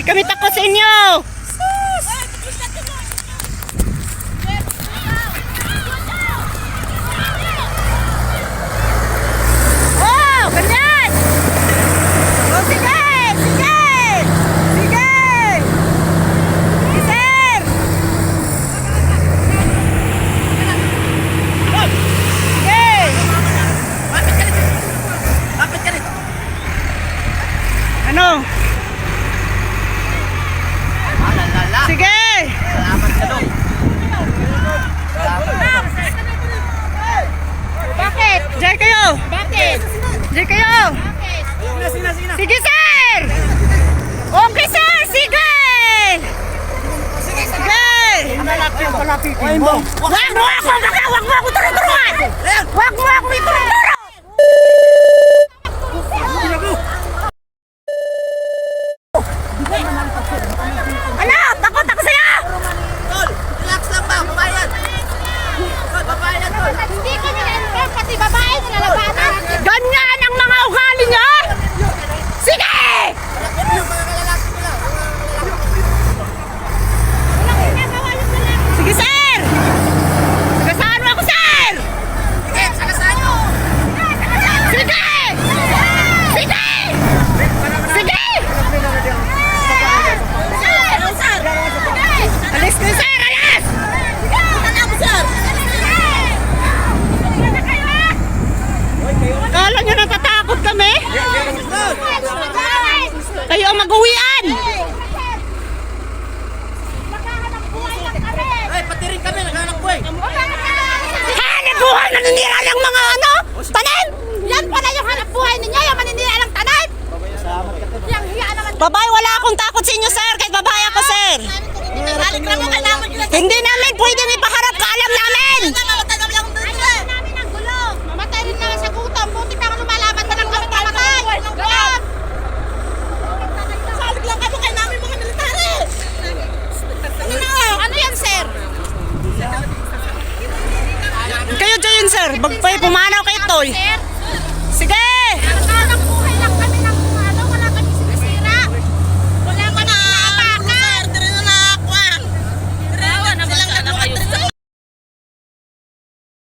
Kami takot sa inyo. Oh, ganyan! Oh, sige! Sige! Sige! Sige, sir! Sige! Kapit ka rito. Ano? Alalala. Sige! Salamat ka dong. Bakit? Diyan kayo! Bakit? Diyan kayo! Sige, sir! Okay, sir! Sige! Sige! Ay mo. Wag mo ako! Wag mo ako turuturuan! Wag mo ako Kayo ang mag-uwian! Ay, pati rin kami. Naghanap buhay. Hanap buhay naninira ng mga ano? Tanim! Yan pala yung hanap buhay ninyo, yung maninira ng tanim. Yang hiya naman. Babae, wala akong takot sa inyo, sir. Kahit babae ako, sir. Hindi namin pwede ipaharap sir. Bagpay, pumanaw kay tol. Sige!